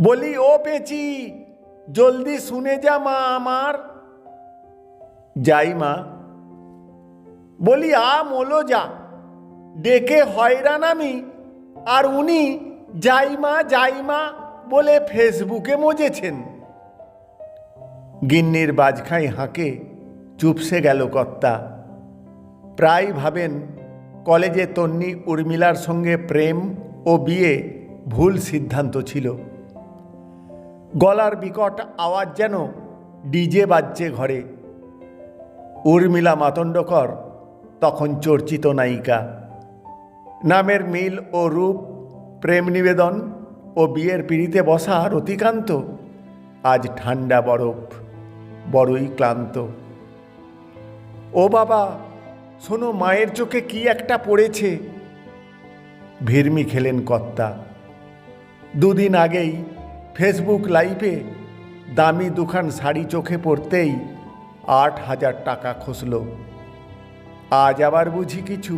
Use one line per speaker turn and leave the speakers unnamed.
বলি, ও পেঁচি, জলদি শুনে যা মা আমার। যাই মা। বলি আ মোলো যা, ডেকে হয়রান আমি, আর উনি, যাই মা যাই মা, বলে ফেসবুকে মজেছেন। গিন্নির বাজখাই হাঁকে, চুপসে গেল কর্তা। প্রায় ভাবেন, কলেজে তন্নি উর্মিলার সঙ্গে প্রেম ও বিয়ে ভুল সিদ্ধান্ত ছিল। গলার বিকট আওয়াজ যেন ডিজে বাজছে ঘরে। উর্মিলা মাতণ্ডকর, তখন চর্চিত নায়িকা। নামের মিল ও রূপ, প্রেম নিবেদন ও বিয়ের পিড়িতে বসা রতিকান্ত আজ ঠান্ডা বরফ, বড়ই ক্লান্ত। ও বাবা, শোনো মায়ের চোখে কি একটা পড়েছে। ভিড়মি খেলেন কর্তা। দুদিন আগেই ফেসবুক লাইভে দামি দুখান শাড়ি চোখে পড়তেই আট হাজার টাকা খসল। আজ আবার বুঝি কিছু